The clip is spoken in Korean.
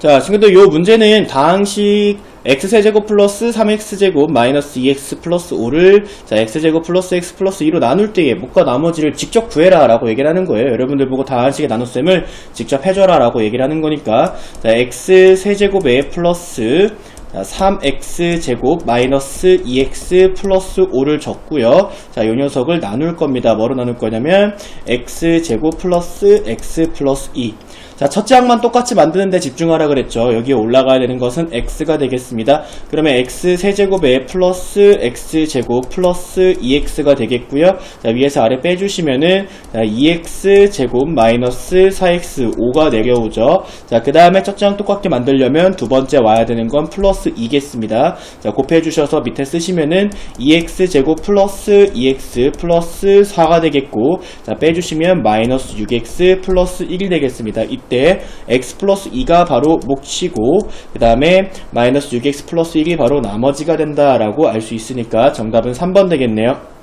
자, 지금도 요 문제는 다항식 x세제곱 플러스 3x제곱 마이너스 2x 플러스 5를 자, x제곱 플러스 x 플러스 2로 나눌 때에 목과 나머지를 직접 구해라 라고 얘기를 하는 거예요. 여러분들 보고 다항식의 나눗셈을 직접 해줘라 라고 얘기를 하는 거니까 자, x세제곱에 플러스 자, 3x 제곱 마이너스 2x 플러스 5를 적고요. 자, 요 녀석을 나눌 겁니다. 뭐로 나눌 거냐면 x 제곱 플러스 x 플러스 2. 자, 첫째 항만 똑같이 만드는데 집중하라 그랬죠. 여기에 올라가야 되는 것은 x가 되겠습니다. 그러면 x 세제곱에 플러스 x 제곱 플러스 2x가 되겠고요. 자, 위에서 아래 빼주시면은 자, 2x 제곱 마이너스 4x 5가 내려오죠. 자, 그 다음에 첫째 항 똑같게 만들려면 두 번째 와야 되는 건 플러스 2겠습니다. 자, 곱해 주셔서 밑에 쓰시면은 2x 제곱 플러스 2x 플러스 4가 되겠고, 자, 빼주시면 마이너스 6x 플러스 1이 되겠습니다. 이때 x 플러스 2가 바로 몫이고, 그 다음에 마이너스 6x 플러스 1이 바로 나머지가 된다라고 알 수 있으니까 정답은 3번 되겠네요.